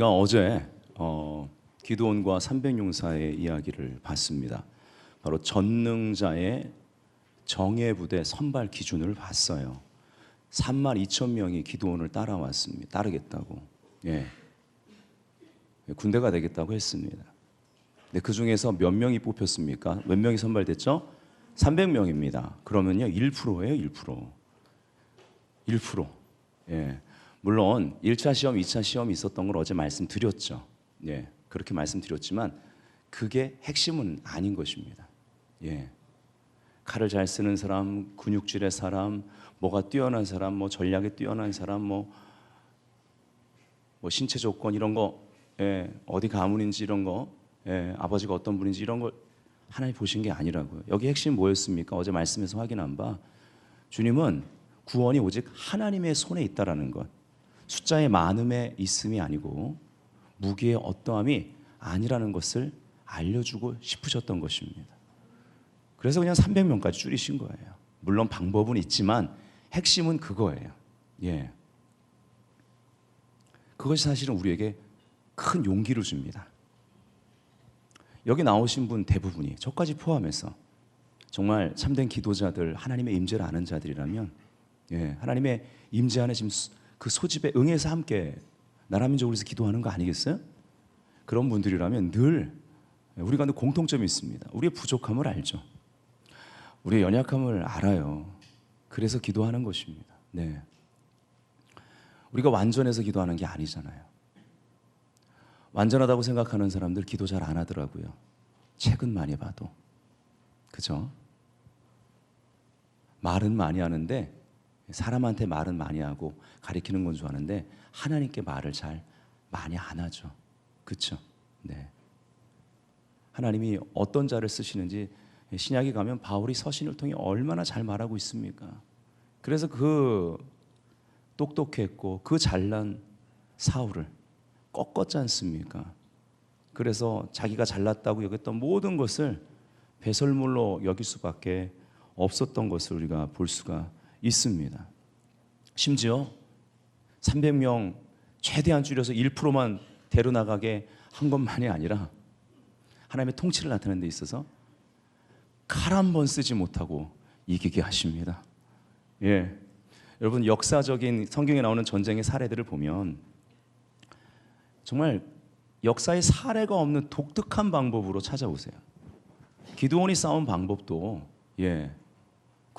우리가 어제 어, 기도원과 300용사의 이야기를 봤습니다. 바로 전능자의 정예 부대 선발 기준을 봤어요. 3만 2천 명이 기도원을 따라왔습니다. 따르겠다고. 예. 군대가 되겠다고 했습니다. 근데 그 중에서 몇 명이 뽑혔습니까? 몇 명이 선발됐죠? 300명입니다. 그러면요 1%예요 1%. 1%. 예. 물론 1차 시험, 2차 시험이 있었던 걸 어제 말씀드렸죠. 예. 그렇게 말씀드렸지만 그게 핵심은 아닌 것입니다. 예. 칼을 잘 쓰는 사람, 근육질의 사람, 뭐가 뛰어난 사람, 뭐 전략에 뛰어난 사람, 뭐, 뭐 신체 조건 이런 거, 예, 어디 가문인지 이런 거, 예, 아버지가 어떤 분인지 이런 걸 하나님 보신 게 아니라고요. 여기 핵심 뭐였습니까? 어제 말씀에서 확인한 바 주님은 구원이 오직 하나님의 손에 있다라는 것. 숫자의 많음에 있음이 아니고 무기의 어떠함이 아니라는 것을 알려주고 싶으셨던 것입니다. 그래서 그냥 300명까지 줄이신 거예요. 물론 방법은 있지만 핵심은 그거예요. 예. 그것이 사실은 우리에게 큰 용기를 줍니다. 여기 나오신 분 대부분이 저까지 포함해서 정말 참된 기도자들 하나님의 임재를 아는 자들이라면 예, 하나님의 임재 안에 지금 수- 그 소집에 응해서 함께 나라 민족을 위해서 기도하는 거 아니겠어요? 그런 분들이라면 늘 우리가 늘 공통점이 있습니다. 우리의 부족함을 알죠. 우리의 연약함을 알아요. 그래서 기도하는 것입니다. 네. 우리가 완전해서 기도하는 게 아니잖아요. 완전하다고 생각하는 사람들 기도 잘 안 하더라고요. 책은 많이 봐도. 그죠? 말은 많이 하는데 사람한테 말은 많이 하고 가리키는 건 좋아하는데 하나님께 말을 잘 많이 안 하죠. 그렇죠? 네. 하나님이 어떤 자를 쓰시는지 신약에 가면 바울이 서신을 통해 얼마나 잘 말하고 있습니까? 그래서 그 똑똑했고 그 잘난 사울을 꺾었지 않습니까? 그래서 자기가 잘났다고 여겼던 모든 것을 배설물로 여길 수밖에 없었던 것을 우리가 볼 수가 있습니다. 심지어 300명 최대한 줄여서 1%만 데려 나가게 한 것만이 아니라 하나님의 통치를 나타내는 데 있어서 칼 한 번 쓰지 못하고 이기게 하십니다. 예. 여러분 역사적인 성경에 나오는 전쟁의 사례들을 보면 정말 역사의 사례가 없는 독특한 방법으로 찾아오세요. 기도원이 싸운 방법도 예.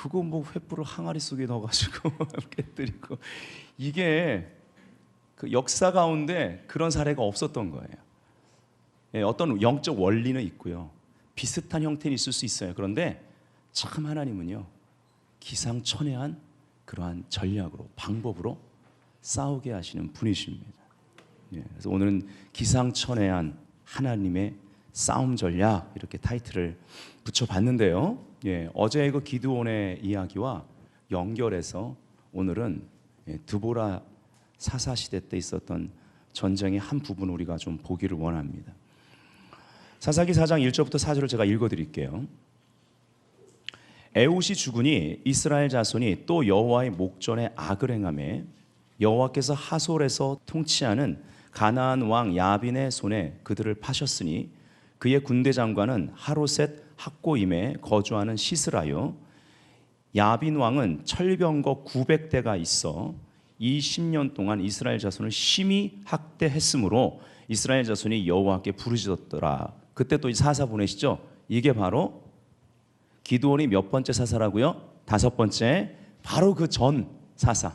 그거 뭐 횃불을 항아리 속에 넣어가지고 깨뜨리고 이게 그 역사 가운데 그런 사례가 없었던 거예요. 예, 어떤 영적 원리는 있고요. 비슷한 형태는 있을 수 있어요. 그런데 참 하나님은요 기상천외한 그러한 전략으로 방법으로 싸우게 하시는 분이십니다. 예, 그래서 오늘은 기상천외한 하나님의 싸움 전략 이렇게 타이틀을 붙여봤는데요. 예, 어제의 그 기드온의 이야기와 연결해서 오늘은 예, 드보라 사사 시대 때 있었던 전쟁의 한 부분 우리가 좀 보기를 원합니다. 사사기 4장 1절부터 4절을 제가 읽어 드릴게요. 에웃이 죽으니 이스라엘 자손이 또 여호와의 목전에 악을 행하매 여호와께서 하솔에서 통치하는 가나안 왕 야빈의 손에 그들을 파셨으니 그의 군대 장관은 하로셋 학고임에 거주하는 시스라요 야빈 왕은 철병거 900대가 있어 이 10년 동안 이스라엘 자손을 심히 학대했으므로 이스라엘 자손이 여호와께 부르짖었더라. 그때 또이 사사 보내시죠. 이게 바로 기드온이 몇 번째 사사라고요? 다섯 번째. 바로 그 전 사사.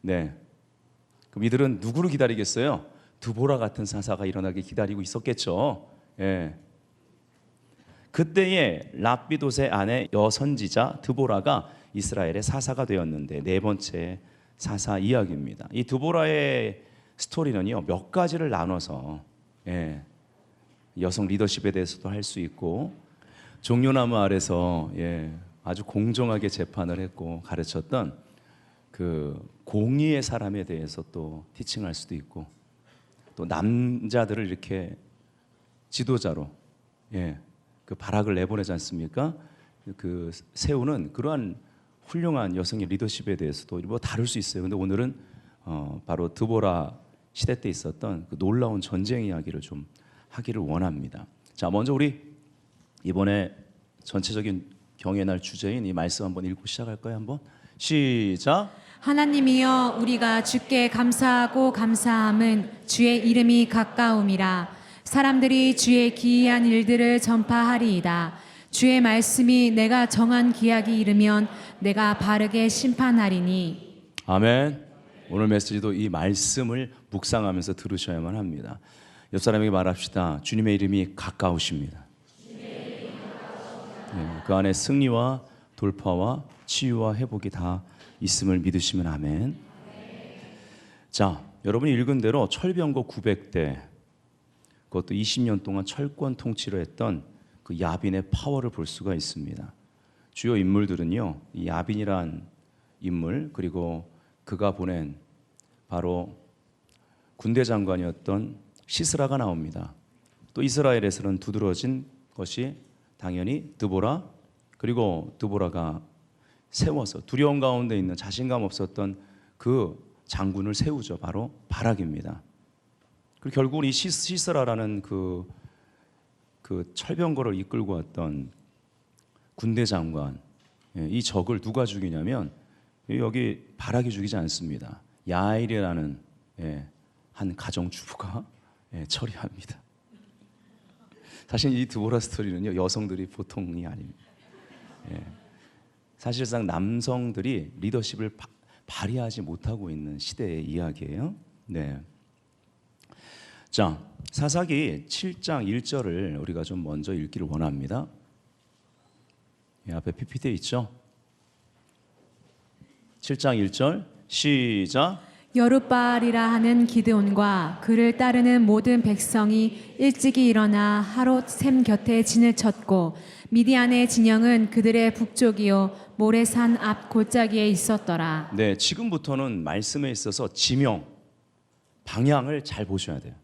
네. 그럼 이들은 누구를 기다리겠어요? 두보라 같은 사사가 일어나게 기다리고 있었겠죠. 예. 그때에 랍비도세 아내 여선지자 드보라가 이스라엘의 사사가 되었는데 네 번째 사사 이야기입니다. 이 드보라의 스토리는요 몇 가지를 나눠서 예, 여성 리더십에 대해서도 할 수 있고 종려나무 아래서 예, 아주 공정하게 재판을 했고 가르쳤던 그 공의의 사람에 대해서 또 티칭할 수도 있고 또 남자들을 이렇게 지도자로 예, 그 발악을 내보내지 않습니까? 그 세우는 그러한 훌륭한 여성의 리더십에 대해서도 뭐 다룰 수 있어요. 근데 오늘은 어, 바로 드보라 시대 때 있었던 그 놀라운 전쟁 이야기를 좀 하기를 원합니다. 자, 먼저 우리 이번에 전체적인 경의 날 주제인 이 말씀 한번 읽고 시작할까요? 한번 시작. 하나님이여 우리가 주께 감사하고 감사함은 주의 이름이 가까움이라 사람들이 주의 기이한 일들을 전파하리이다 주의 말씀이 내가 정한 기약이 이르면 내가 바르게 심판하리니 아멘. 오늘 메시지도 이 말씀을 묵상하면서 들으셔야만 합니다. 옆 사람에게 말합시다. 주님의 이름이 가까우십니다. 네, 그 안에 승리와 돌파와 치유와 회복이 다 있음을 믿으시면 아멘. 자, 여러분이 읽은 대로 철병거 900대 그것도 20년 동안 철권 통치를 했던 그 야빈의 파워를 볼 수가 있습니다. 주요 인물들은요, 이 야빈이란 인물 그리고 그가 보낸 바로 군대 장관이었던 시스라가 나옵니다. 또 이스라엘에서는 두드러진 것이 당연히 드보라 그리고 드보라가 세워서 두려움 가운데 있는 자신감 없었던 그 장군을 세우죠. 바로 바락입니다. 그리고 결국은 이 시- 시스라라는 그, 그 철병거를 이끌고 왔던 군대 장관 예, 이 적을 누가 죽이냐면 여기 바락이 죽이지 않습니다. 야일이라는 예, 한 가정 주부가 예, 처리합니다. 사실 이 드보라 스토리는요 여성들이 보통이 아닙니다. 예, 사실상 남성들이 리더십을 바- 발휘하지 못하고 있는 시대의 이야기예요. 네. 자 사사기 7장 1절을 우리가 좀 먼저 읽기를 원합니다. 예, 앞에 PPT 있죠? 7장 1절 시작. 여룻바알이라 하는 기드온과 그를 따르는 모든 백성이 일찍이 일어나 하롯 샘 곁에 진을 쳤고 미디안의 진영은 그들의 북쪽이요 모래산 앞 골짜기에 있었더라. 네, 지금부터는 말씀에 있어서 지명, 방향을 잘 보셔야 돼요.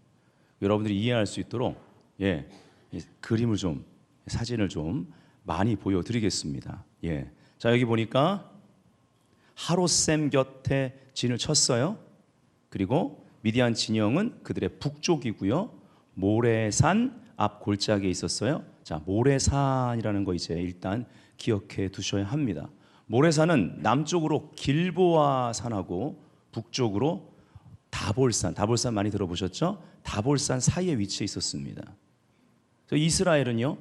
여러분들이 이해할 수 있도록 예, 이 그림을 좀 사진을 좀 많이 보여드리겠습니다. 예, 자 여기 보니까 하롯샘 곁에 진을 쳤어요. 그리고 미디안 진영은 그들의 북쪽이고요. 모래산 앞 골짜기에 있었어요. 자, 모래산이라는 거 이제 일단 기억해 두셔야 합니다. 모래산은 남쪽으로 길보아 산하고 북쪽으로 다볼산, 다볼산 많이 들어보셨죠? 다볼산 사이에 위치해 있었습니다. 이스라엘은요,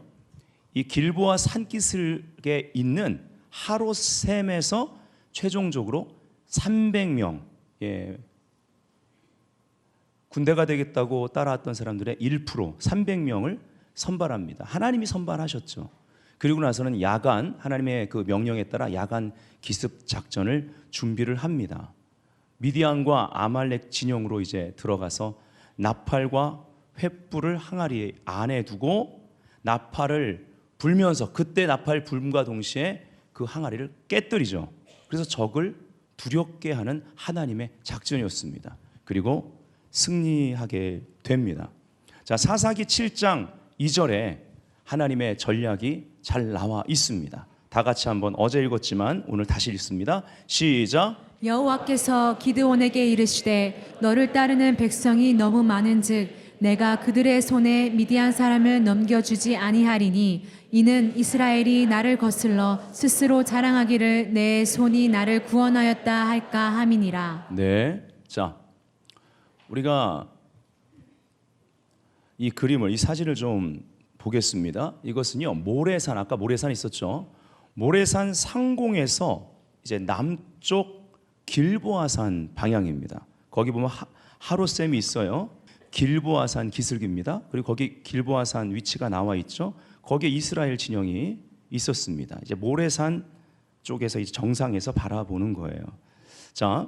이 길보아 산기슭에 있는 하롯샘에서 최종적으로 300명, 예, 군대가 되겠다고 따라왔던 사람들의 1% 300명을 선발합니다. 하나님이 선발하셨죠. 그리고 나서는 야간 하나님의 그 명령에 따라 야간 기습 작전을 준비를 합니다. 미디안과 아말렉 진영으로 이제 들어가서 나팔과 횃불을 항아리 안에 두고 나팔을 불면서 그때 나팔 불음과 동시에 그 항아리를 깨뜨리죠. 그래서 적을 두렵게 하는 하나님의 작전이었습니다. 그리고 승리하게 됩니다. 자, 사사기 7장 2절에 하나님의 전략이 잘 나와 있습니다. 다 같이 한번 어제 읽었지만 오늘 다시 읽습니다. 시작. 여호와께서 기드온에게 이르시되 너를 따르는 백성이 너무 많은즉 내가 그들의 손에 미디안 사람을 넘겨주지 아니하리니 이는 이스라엘이 나를 거슬러 스스로 자랑하기를 내 손이 나를 구원하였다 할까 함이니라 네. 자, 우리가 이 그림을 이 사진을 좀 보겠습니다. 이것은요 모래산 아까 모래산 있었죠. 모래산 상공에서 이제 남쪽 길보아산 방향입니다. 거기 보면 하, 하로샘이 있어요. 길보아산 기슭입니다. 그리고 거기 길보아산 위치가 나와 있죠. 거기에 이스라엘 진영이 있었습니다. 이제 모래산 쪽에서 이제 정상에서 바라보는 거예요. 자,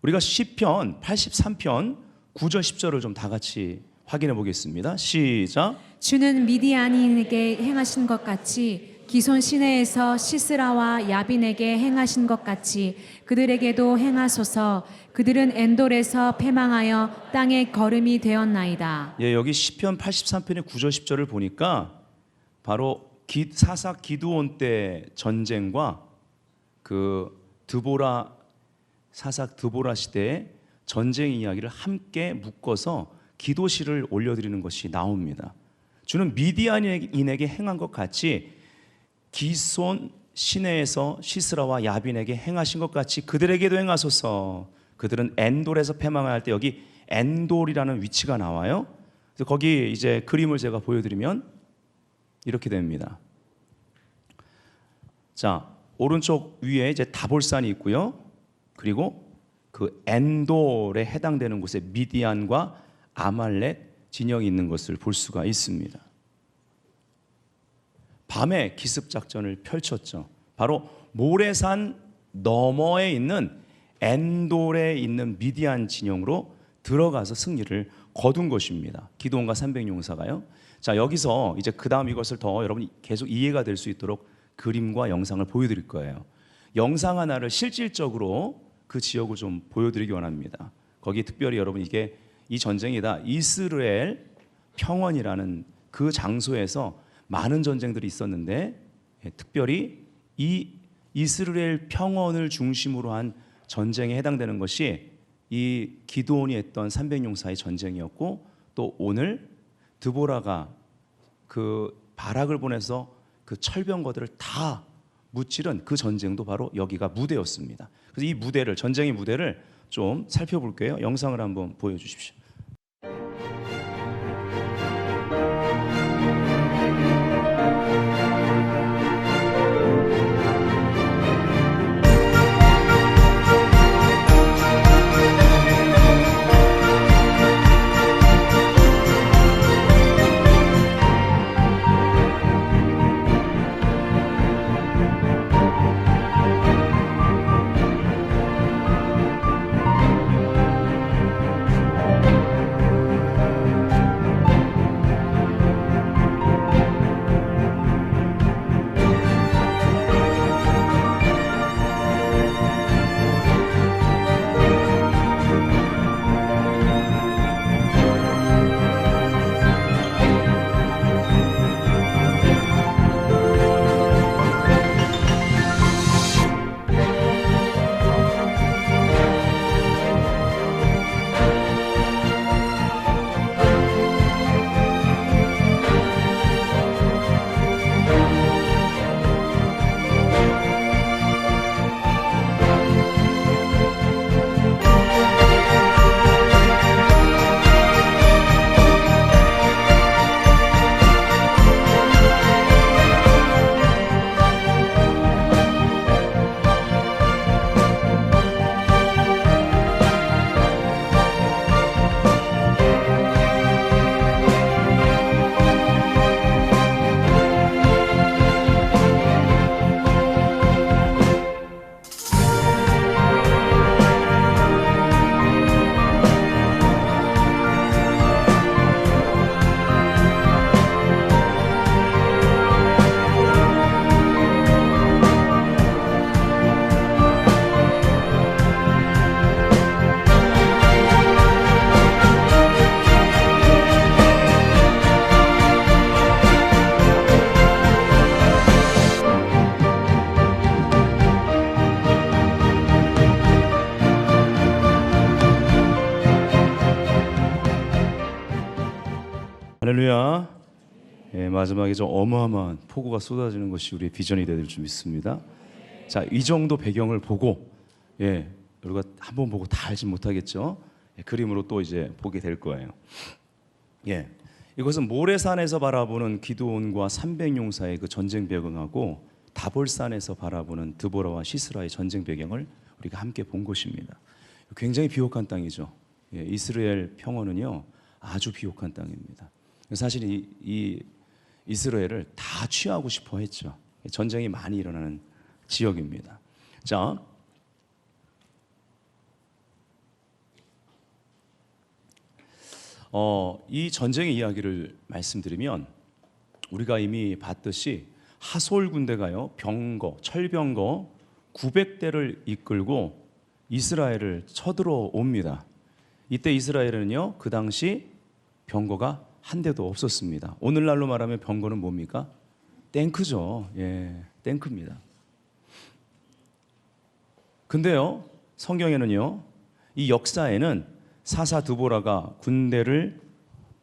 우리가 시편 83편 9절 10절을 좀 다 같이 확인해 보겠습니다. 시작. 주는 미디안인에게 행하신 것 같이 기손 시내에서 시스라와 야빈에게 행하신 것 같이 그들에게도 행하소서 그들은 엔돌에서 패망하여 땅에 거름이 되었나이다. 예, 여기 시편 83편의 9절 10절을 보니까 바로 기, 사사 기드온 때 전쟁과 그 드보라 사삭 드보라 시대의 전쟁 이야기를 함께 묶어서 기도시를 올려드리는 것이 나옵니다. 주는 미디안인에게 행한 것 같이 기손 시내에서 시스라와 야빈에게 행하신 것 같이 그들에게도 행하소서. 그들은 엔돌에서 패망할 때 여기 엔돌이라는 위치가 나와요. 그래서 거기 이제 그림을 제가 보여드리면 이렇게 됩니다. 자 오른쪽 위에 이제 다볼산이 있고요. 그리고 그 엔돌에 해당되는 곳에 미디안과 아말렉 진영이 있는 것을 볼 수가 있습니다. 밤에 기습 작전을 펼쳤죠. 바로 모래산 너머에 있는 엔돌에 있는 미디안 진영으로 들어가서 승리를 거둔 것입니다. 기도원과 300용사가요. 자 여기서 이제 그 다음 이것을 더 여러분이 계속 이해가 될 수 있도록 그림과 영상을 보여 드릴 거예요. 영상 하나를 실질적으로 그 지역을 좀 보여 드리기 원합니다. 거기 특별히 여러분 이게 이 전쟁이다 이스라엘 평원이라는 그 장소에서 많은 전쟁들이 있었는데 예, 특별히 이 이스라엘 평원을 중심으로 한 전쟁에 해당되는 것이 이 기도원이 했던 300용사의 전쟁이었고 또 오늘 드보라가 그 바락을 보내서 그 철병거들을 다 무찌른 그 전쟁도 바로 여기가 무대였습니다. 그래서 이 무대를 전쟁의 무대를 좀 살펴볼게요. 영상을 한번 보여주십시오. 마지막에 좀 어마어마한 폭우가 쏟아지는 것이 우리의 비전이 될줄 믿습니다. 자, 이 정도 배경을 보고 예, 우리가 한 번 보고 다 알지 못하겠죠. 예, 그림으로 또 이제 보게 될 거예요. 예. 이것은 모래산에서 바라보는 기도원과 300용사의 그 전쟁 배경하고 다볼산에서 바라보는 드보라와 시스라의 전쟁 배경을 우리가 함께 본 것입니다. 굉장히 비옥한 땅이죠. 예, 이스라엘 평원은요 아주 비옥한 땅입니다. 사실 이, 이 이스라엘을 다 취하고 싶어 했죠. 전쟁이 많이 일어나는 지역입니다. 자, 어, 이 전쟁의 이야기를 말씀드리면 우리가 이미 봤듯이 하솔 군대가요 병거, 철병거 900대를 이끌고 이스라엘을 쳐들어옵니다. 이때 이스라엘은요 그 당시 병거가 한 대도 없었습니다. 오늘날로 말하면 병거는 뭡니까? 탱크죠. 예, 탱크입니다. 근데요 성경에는요. 이 역사에는 사사 드보라가 군대를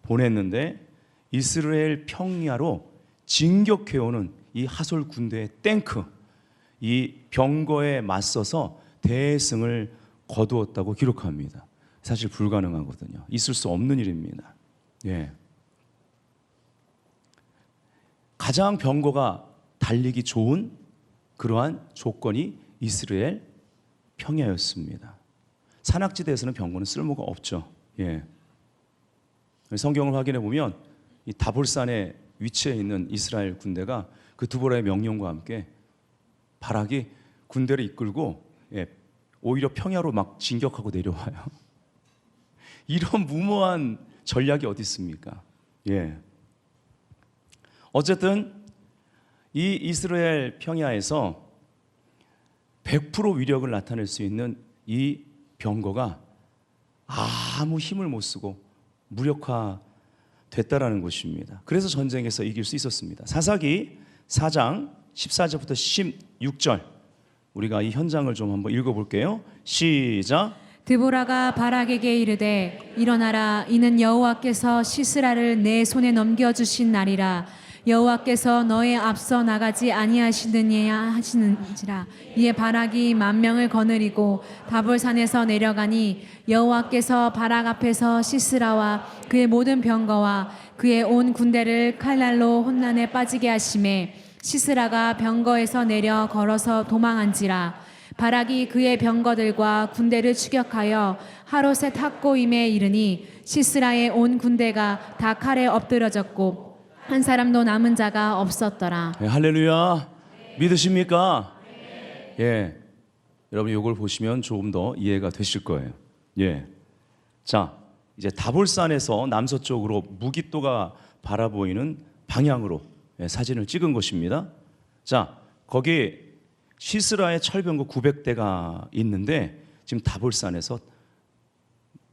보냈는데 이스라엘 평야로 진격해오는 이 하솔 군대의 탱크, 이 병거에 맞서서 대승을 거두었다고 기록합니다. 사실 불가능하거든요. 있을 수 없는 일입니다. 예. 가장 병거가 달리기 좋은 그러한 조건이 이스라엘 평야였습니다. 산악지대에서는 병거는 쓸모가 없죠. 예. 성경을 확인해 보면 이 다볼산에 위치해 있는 이스라엘 군대가 그 두보라의 명령과 함께 바락이 군대를 이끌고 예, 오히려 평야로 막 진격하고 내려와요. 이런 무모한 전략이 어디 있습니까? 예. 어쨌든 이 이스라엘 평야에서 100% 위력을 나타낼 수 있는 이 병거가 아무 힘을 못 쓰고 무력화 됐다라는 것입니다. 그래서 전쟁에서 이길 수 있었습니다. 사사기 4장 14절부터 16절 우리가 이 현장을 좀 한번 읽어 볼게요. 시작. 드보라가 바락에게 이르되 일어나라 이는 여호와께서 시스라를 내 손에 넘겨 주신 날이라 여호와께서 너의 앞서 나가지 아니하시느냐 하시는지라. 이에 바락이 만 명을 거느리고 다볼산에서 내려가니 여호와께서 바락 앞에서 시스라와 그의 모든 병거와 그의 온 군대를 칼날로 혼란에 빠지게 하심에 시스라가 병거에서 내려 걸어서 도망한지라. 바락이 그의 병거들과 군대를 추격하여 하롯의 탁고임에 이르니 시스라의 온 군대가 다 칼에 엎드러졌고 한 사람도 남은 자가 없었더라. 예, 할렐루야. 믿으십니까? 예. 여러분 이걸 보시면 조금 더 이해가 되실 거예요. 예. 자, 이제 다볼산에서 남서쪽으로 무기또가 바라보이는 방향으로 예, 사진을 찍은 것입니다. 자, 거기 시스라의 철병거 900대가 있는데 지금 다볼산에서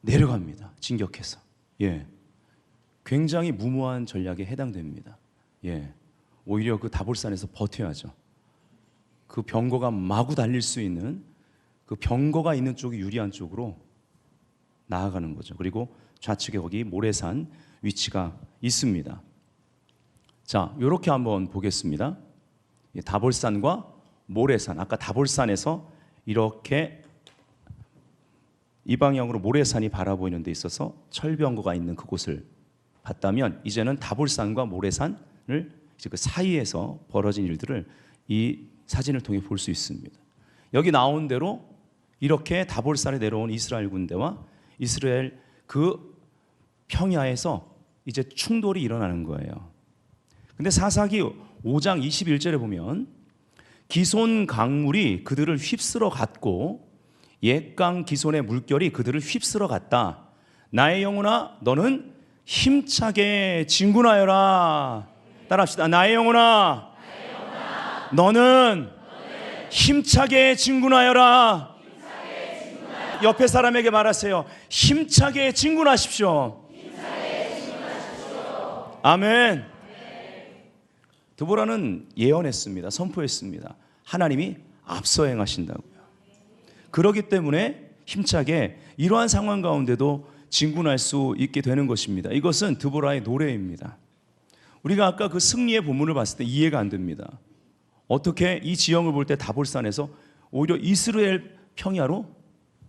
내려갑니다. 진격해서. 예. 굉장히 무모한 전략에 해당됩니다. 예. 오히려 그 다볼산에서 버텨야죠. 그 병거가 마구 달릴 수 있는 그 병거가 있는 쪽이 유리한 쪽으로 나아가는 거죠. 그리고 좌측에 거기 모래산 위치가 있습니다. 자, 이렇게 한번 보겠습니다. 예, 다볼산과 모래산. 아까 다볼산에서 이렇게 이 방향으로 모래산이 바라보이는 데 있어서 철병거가 있는 그곳을 봤다면 이제는 다볼산과 모래산을 이제 그 사이에서 벌어진 일들을 이 사진을 통해 볼 수 있습니다. 여기 나온 대로 이렇게 다볼산에 내려온 이스라엘 군대와 이스라엘 그 평야에서 이제 충돌이 일어나는 거예요. 근데 사사기 5장 21절에 보면 기손 강물이 그들을 휩쓸어 갔고 옛강 기손의 물결이 그들을 휩쓸어 갔다. 나의 영혼아 너는 힘차게 진군하여라. 따라합시다. 나의 영혼아 너는 힘차게 진군하여라. 옆에 사람에게 말하세요. 힘차게 진군하십시오. 아멘. 드보라는 예언했습니다. 선포했습니다. 하나님이 앞서 행하신다고요. 그러기 때문에 힘차게 이러한 상황 가운데도 진군할 수 있게 되는 것입니다. 이것은 드보라의 노래입니다. 우리가 아까 그 승리의 본문을 봤을 때 이해가 안 됩니다. 어떻게 이 지형을 볼 때 다볼산에서 오히려 이스라엘 평야로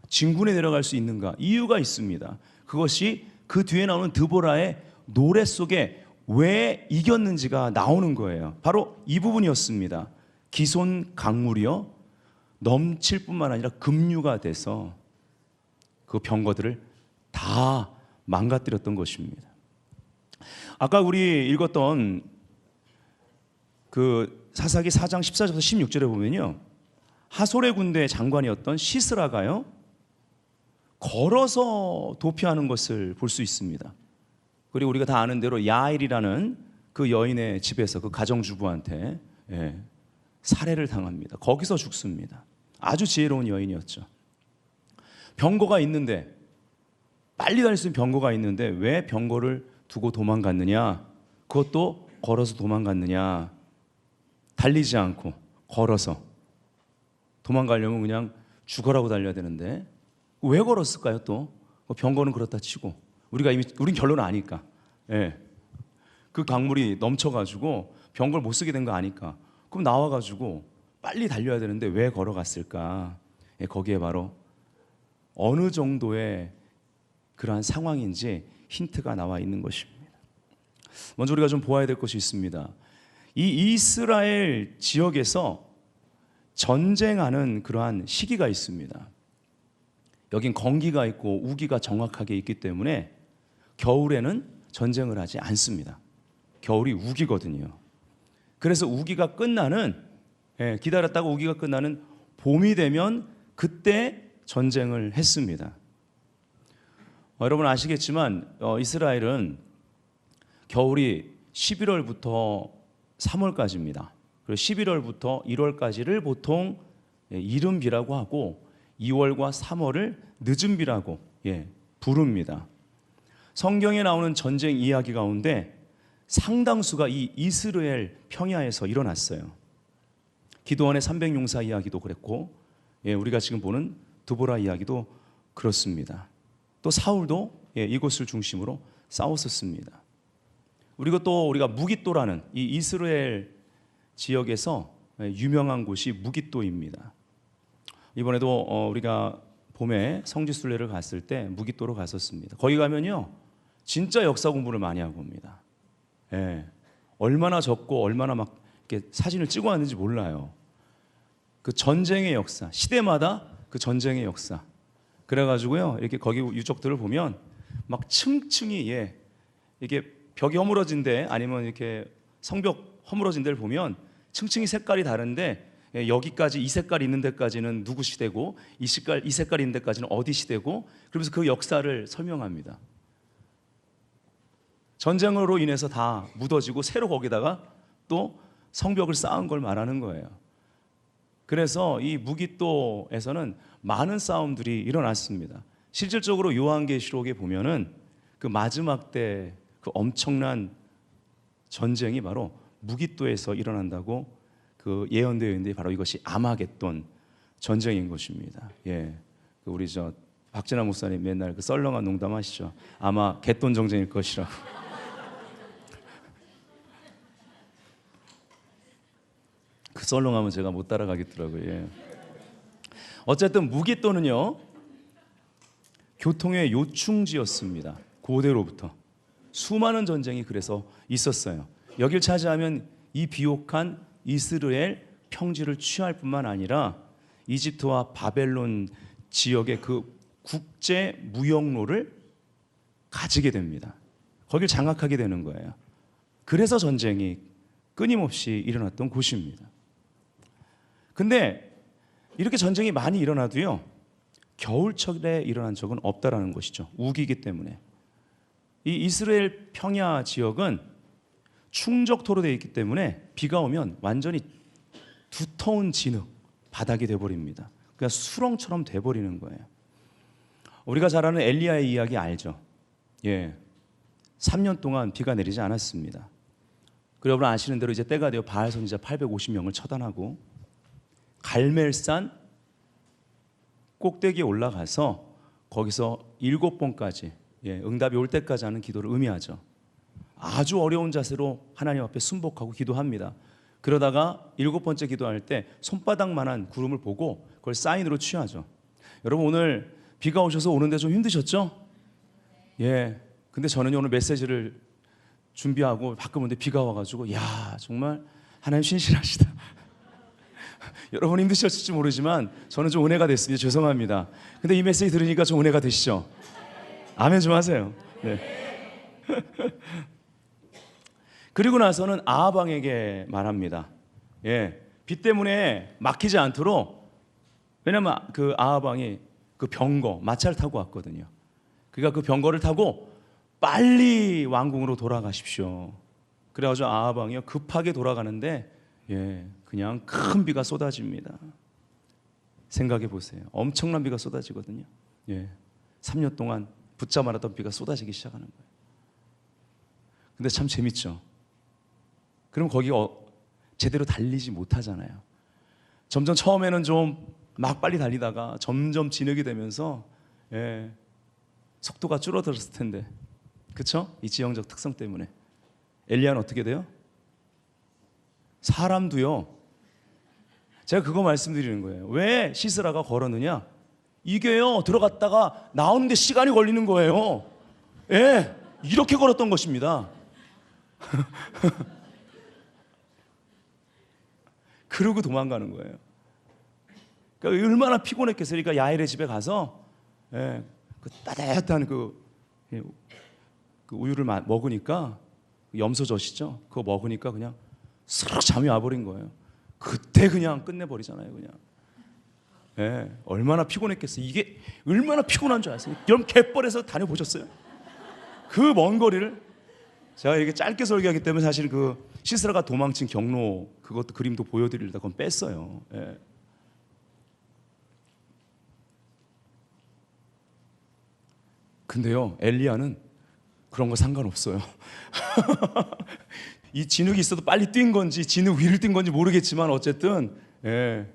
진군에 내려갈 수 있는가? 이유가 있습니다. 그것이 그 뒤에 나오는 드보라의 노래 속에 왜 이겼는지가 나오는 거예요. 바로 이 부분이었습니다. 기손 강물이요 넘칠 뿐만 아니라 급류가 돼서 그 병거들을 다 망가뜨렸던 것입니다. 아까 우리 읽었던 그 사사기 4장 14절부터 16절에 보면요. 하솔의 군대 장관이었던 시스라가요. 걸어서 도피하는 것을 볼 수 있습니다. 그리고 우리가 다 아는 대로 야일이라는 그 여인의 집에서 그 가정주부한테 예, 살해를 당합니다. 거기서 죽습니다. 아주 지혜로운 여인이었죠. 병거가 있는데 빨리 갈수 있는 병거가 있는데 왜 병거를 두고 도망갔느냐? 그것도 걸어서 도망갔느냐? 달리지 않고 걸어서 도망가려면 그냥 죽어라고 달려야 되는데 왜 걸었을까요? 또뭐 병거는 그렇다 치고 우리가 이미 우린 결론을 아니까. 예. 그 강물이 넘쳐가지고 병걸 못 쓰게 된 거 아니까. 그럼 나와가지고 빨리 달려야 되는데 왜 걸어갔을까? 예, 거기에 바로 어느 정도의 그러한 상황인지 힌트가 나와 있는 것입니다. 먼저 우리가 좀 보아야 될 것이 있습니다. 이 이스라엘 지역에서 전쟁하는 그러한 시기가 있습니다. 여긴 건기가 있고 우기가 정확하게 있기 때문에 겨울에는 전쟁을 하지 않습니다. 겨울이 우기거든요. 그래서 우기가 끝나는 예, 기다렸다가 우기가 끝나는 봄이 되면 그때 전쟁을 했습니다. 어, 여러분 아시겠지만 어, 이스라엘은 겨울이 11월부터 3월까지입니다. 그리고 11월부터 1월까지를 보통 예, 이른비라고 하고 2월과 3월을 늦은비라고 예, 부릅니다. 성경에 나오는 전쟁 이야기 가운데 상당수가 이 이스라엘 평야에서 일어났어요. 기도원의 300용사 이야기도 그랬고 예, 우리가 지금 보는 드보라 이야기도 그렇습니다. 또 사울도 예, 이곳을 중심으로 싸웠었습니다. 그리고 또 우리가 무기또라는 이 이스라엘 지역에서 예, 유명한 곳이 무기또입니다. 이번에도 어, 우리가 봄에 성지순례를 갔을 때 무기또로 갔었습니다. 거기 가면요, 진짜 역사 공부를 많이 하고 옵니다. 예, 얼마나 적고 얼마나 막 이렇게 사진을 찍어 왔는지 몰라요. 그 전쟁의 역사, 시대마다 그 전쟁의 역사. 그래가지고요, 이렇게 거기 유적들을 보면 막 층층이 예, 이게 벽이 허물어진 데 아니면 이렇게 성벽 허물어진 데를 보면 층층이 색깔이 다른데 예, 여기까지 이 색깔 있는 데까지는 누구 시대고 이 색깔 이 색깔 있는 데까지는 어디 시대고 그러면서 그 역사를 설명합니다. 전쟁으로 인해서 다 묻어지고 새로 거기다가 또 성벽을 쌓은 걸 말하는 거예요. 그래서 이 무기또에서는 많은 싸움들이 일어났습니다. 실질적으로 요한계시록에 보면은 그 마지막 때 그 엄청난 전쟁이 바로 무기또에서 일어난다고 그 예언되어 있는데 바로 이것이 아마겟돈 전쟁인 것입니다. 예, 그 우리 저 박진아 목사님 맨날 그 썰렁한 농담하시죠. 아마 갯돈 정쟁일 것이라고. 그 썰렁하면 제가 못 따라가겠더라고요. 예. 어쨌든 무기또는요 교통의 요충지였습니다. 고대로부터 수많은 전쟁이 그래서 있었어요. 여길 차지하면 이 비옥한 이스라엘 평지를 취할 뿐만 아니라 이집트와 바벨론 지역의 그 국제 무역로를 가지게 됩니다. 거길 장악하게 되는 거예요. 그래서 전쟁이 끊임없이 일어났던 곳입니다. 근데 이렇게 전쟁이 많이 일어나도요. 겨울철에 일어난 적은 없다라는 것이죠. 우기기 때문에. 이 이스라엘 평야 지역은 충적토로 되어 있기 때문에 비가 오면 완전히 두터운 진흙 바닥이 돼 버립니다. 그냥 수렁처럼 돼 버리는 거예요. 우리가 잘 아는 엘리야의 이야기 알죠? 예. 3년 동안 비가 내리지 않았습니다. 그리고 여러분 아시는 대로 이제 때가 되어 바알 선지자 850명을 처단하고 갈멜산 꼭대기에 올라가서 거기서 일곱 번까지 예, 응답이 올 때까지 하는 기도를 의미하죠. 아주 어려운 자세로 하나님 앞에 순복하고 기도합니다. 그러다가 일곱 번째 기도할 때 손바닥만한 구름을 보고 그걸 사인으로 취하죠. 여러분 오늘 비가 오셔서 오는데 좀 힘드셨죠? 예. 근데 저는 오늘 메시지를 준비하고 바꾸는데 비가 와가지고 야 정말 하나님 신실하시다. 여러분 힘드셨을지 모르지만 저는 좀 은혜가 됐습니다. 죄송합니다. 근데 이 메시지 들으니까 좀 은혜가 되시죠? 아멘 좀 하세요. 네. 그리고 나서는 아하방에게 말합니다. 예. 비 때문에 막히지 않도록 왜냐면 그 아하방이 그 병거 마차를 타고 왔거든요. 그러니까 그 병거를 타고 빨리 왕궁으로 돌아가십시오. 그래가지고 아하방이요 급하게 돌아가는데 예 그냥 큰 비가 쏟아집니다. 생각해 보세요. 엄청난 비가 쏟아지거든요. 예 3년 동안 붙자 말았던 비가 쏟아지기 시작하는 거예요. 근데 참 재밌죠. 그럼 거기 어, 제대로 달리지 못하잖아요. 점점 처음에는 좀 막 빨리 달리다가 점점 진흙이 되면서 예, 속도가 줄어들었을 텐데 그쵸? 이 지형적 특성 때문에 엘리야는 어떻게 돼요? 사람도요. 제가 그거 말씀드리는 거예요. 왜 시스라가 걸었느냐? 이게요 들어갔다가 나오는데 시간이 걸리는 거예요. 예 이렇게 걸었던 것입니다. 그러고 도망가는 거예요. 그러니까 얼마나 피곤했겠어요 그러니까? 야엘의 집에 가서 예, 그 따뜻한 그, 예, 그 우유를 마- 먹으니까 염소젖이죠. 그거 먹으니까 그냥 스르륵 잠이 와버린 거예요. 그때 그냥 끝내버리잖아요, 그냥. 예, 얼마나 피곤했겠어요. 이게 얼마나 피곤한 줄 아세요? 여러분 갯벌에서 다녀보셨어요? 그 먼 거리를 제가 이렇게 짧게 설교하기 때문에 사실 그 시스라가 도망친 경로 그것도 그림도 보여드리려다 그건 뺐어요. 예. 근데요, 엘리야는 그런 거 상관없어요. 이 진흙이 있어도 빨리 뛴 건지 진흙 위를 뛴 건지 모르겠지만 어쨌든 예,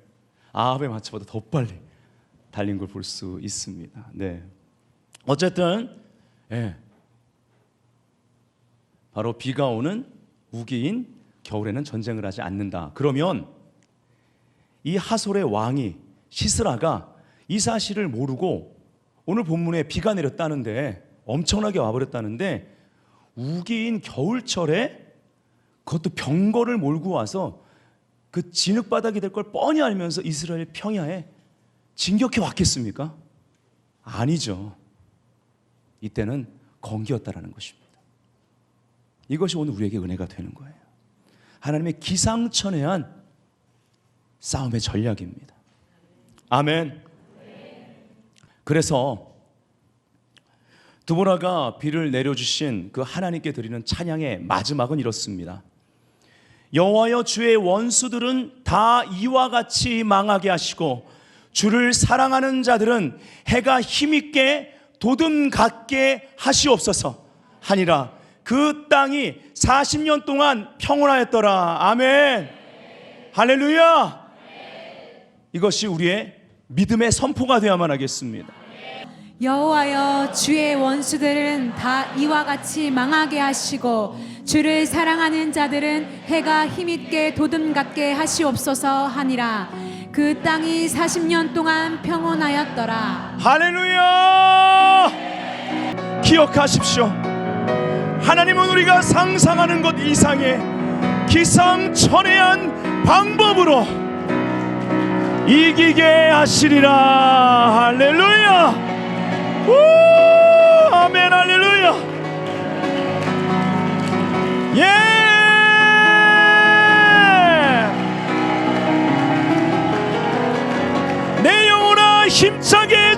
아합의 마차보다 더 빨리 달린 걸 볼 수 있습니다. 네, 어쨌든 예, 바로 비가 오는 우기인 겨울에는 전쟁을 하지 않는다. 그러면 이 하솔의 왕이 시스라가 이 사실을 모르고 오늘 본문에 비가 내렸다는데 엄청나게 와버렸다는데 우기인 겨울철에 그것도 병거를 몰고 와서 그 진흙바닥이 될 걸 뻔히 알면서 이스라엘 평야에 진격해 왔겠습니까? 아니죠. 이때는 건기였다라는 것입니다. 이것이 오늘 우리에게 은혜가 되는 거예요. 하나님의 기상천외한 싸움의 전략입니다. 아멘. 그래서 두보라가 비를 내려주신 그 하나님께 드리는 찬양의 마지막은 이렇습니다. 여호와여 주의 원수들은 다 이와 같이 망하게 하시고 주를 사랑하는 자들은 해가 힘있게 도둠 같게 하시옵소서 하니라. 그 땅이 40년 동안 평온하였더라. 아멘. 할렐루야. 이것이 우리의 믿음의 선포가 되어야만 하겠습니다 여호와여 주의 원수들은 다 이와 같이 망하게 하시고 주를 사랑하는 자들은 해가 힘있게 도둠 같게 하시옵소서 하니라 그 땅이 40년 동안 평온하였더라 할렐루야! 기억하십시오. 하나님은 우리가 상상하는 것 이상의 기상천외한 방법으로 이기게 하시리라. 할렐루야! 우! 아멘 할렐루야! 예! 내 영혼아 힘차게